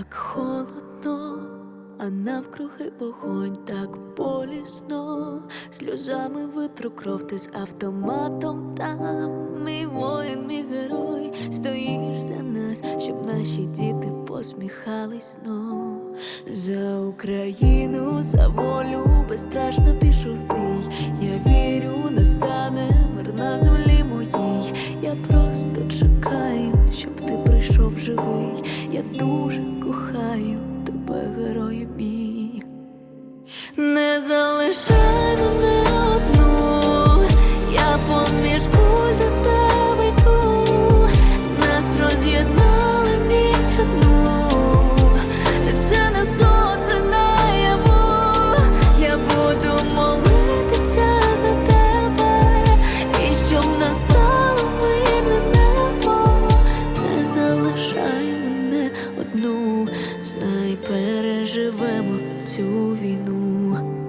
Так холодно, а навкруги вогонь так болісно, сльозами витру кров ти з автоматом там. Мій воїн, мій герой, стоїш за нас, щоб наші діти посміхались знов. За Україну, за волю, безстрашно пішов в бій. Я вірю, настане мир на землі моїй. Я просто чекаю, щоб ти прийшов живий. Я дуже кохаю тебе, герою мій. Не залишай te ouvindo.